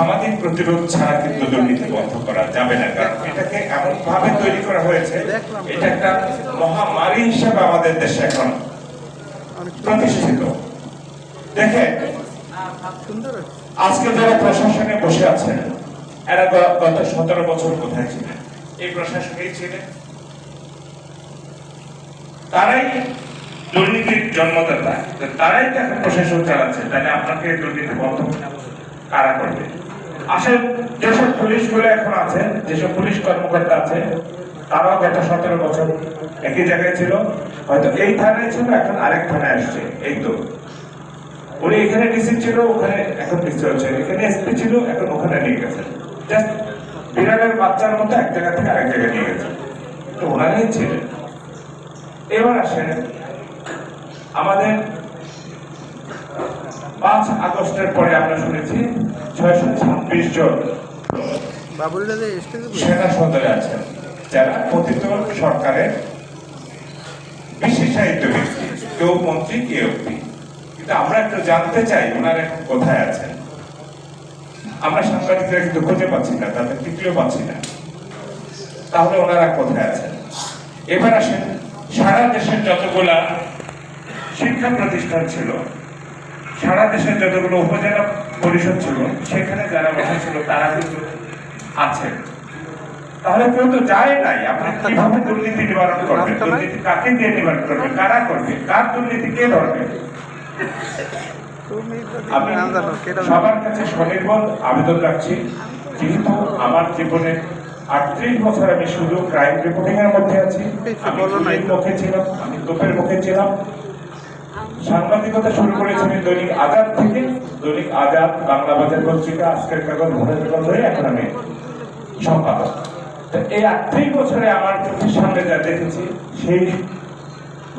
সামাজিক প্রতিরোধ ছাড়া কিন্তু দুর্নীতি বন্ধ করা যাবে না, কারণ এটাকে এমন ভাবে তৈরি করা হয়েছে, এটা একটা মহামারী হিসেবে আমাদের দেশে এখন প্রতিষ্ঠিত। দেখেন, আজকে যারা প্রশাসনে বসে আছেন, এরা গত সতেরো বছর কোথায় ছিলেন? এই প্রশাসনেই ছিলেন। তারাই দুর্নীতির জন্মদাতা। তারাই তো এখন প্রশাসন চালাচ্ছে। তাহলে আপনাকে দুর্নীতি বন্ধ কারা করবে? আসলে যেসব পুলিশগুলো এখন আছে, যেসব পুলিশ কর্মকর্তা আছে, তারাও গত সতেরো বছর একই জায়গায় ছিল। হয়তো এই থানায় ছিল, এখন আরেক থানায় আসছে। এই তো। উনি এখানে ডিসি ছিল, ওখানে এখন ডিসি হচ্ছে। এখানে এসপি ছিল, এখন ওখানে নিয়ে গেছে। জাস্ট বিড়ালের বাচ্চার মতো এক জায়গা থেকে আরেক জায়গায় নিয়ে গেছে। তো ওনারাই ছিলেন। এবার আসেন আমাদের পাঁচ আগস্টের পরে আমরা শুনেছি ছয়শো ছাব্বিশ জন সেনা সদরে আছেন যারা পতিত সরকারের বিশেষায়িত ব্যক্তি কেউ মন্ত্রী কেউ কিন্তু আমরা একটু জানতে চাই ওনারা কোথায় আছেন। আমরা সাংবাদিকরা কিন্তু খুঁজে পাচ্ছি না তাদের পাচ্ছি না। তাহলে ওনারা কোথায় আছেন? এবার আসেন সারা দেশের যতগুলা শিক্ষা প্রতিষ্ঠান ছিল সারা দেশের যতগুলো উপজেলা পরিষদ ছিল সেখানে যারা বসা ছিল তারা কিন্তু আছেন। তাহলে কেউ তো যায় নাই। আপনি কীভাবে দুর্নীতি নিবারণ করবেন? দুর্নীতি কাকে দিয়ে নিবারণ করবে কারা করবে? কার দুর্নীতি? কে ধরবে? আমি সবার কাছে স্বনির্ভর আবেদন রাখছি যেহেতু আমার জীবনে আটত্রিশ বছর আমি শুধু ক্রাইম রিপোর্টিং এর মধ্যে আছি। আমি মুখে ছিলাম আমি তোপের মুখে ছিলাম। সাংবাদিকতা শুরু করেছি আমি দৈনিক আজাদ থেকে। দৈনিক আজাদ বাংলা বাজার পত্রিকা, আজকের কাগজ ভোরের কাগজ হয়ে এখন আমি সম্পাদক। এই আটত্রিশ বছরে আমার চোখের সামনে যা দেখেছি, সেই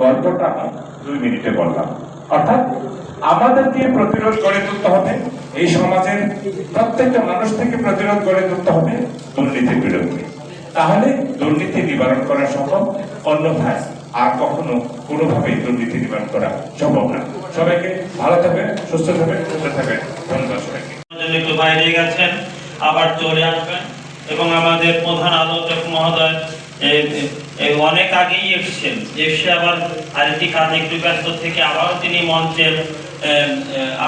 গল্পটা আমি দুই মিনিটে বললাম। অর্থাৎ আমাদেরকে প্রতিরোধ গড়ে তুলতে হবে, এই সমাজের প্রত্যেকটা মানুষ থেকে প্রতিরোধ গড়ে তুলতে হবে দুর্নীতির বিরুদ্ধে। তাহলে দুর্নীতি নিবারণ করা সম্ভব, অন্যথায় আর কখনো কোনোভাবেই দুর্নীতি নিবারণ করা সম্ভব না। সবাইকে ভালো থাকবেন, সুস্থ থাকবেন সুস্থ থাকবেন। ধন্যবাদ সবাইকে। একটু বাইরে গেছেন, আবার চলে আসবেন এবং আমাদের প্রধান আলোচক মহোদয় অনেক আগেই এসছেন। এসে আবার আরেকটি কাজে একটু ব্যস্ত থেকে আবারও তিনি মঞ্চের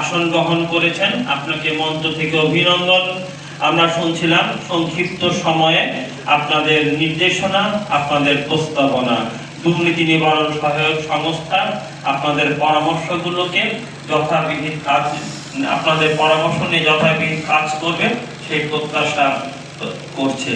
আসন গ্রহণ করেছেন। আপনাকে মঞ্চ থেকে অভিনন্দন। আমরা শুনছিলাম সংক্ষিপ্ত সময়ে আপনাদের নির্দেশনা, আপনাদের প্রস্তাবনা। দুর্নীতি নিবারণ সহায়ক সংস্থা আপনাদের পরামর্শগুলোকে যথাবিহিত কাজ, আপনাদের পরামর্শ নিয়ে যথাবিহিত কাজ করবে, সেই প্রত্যাশা করছে।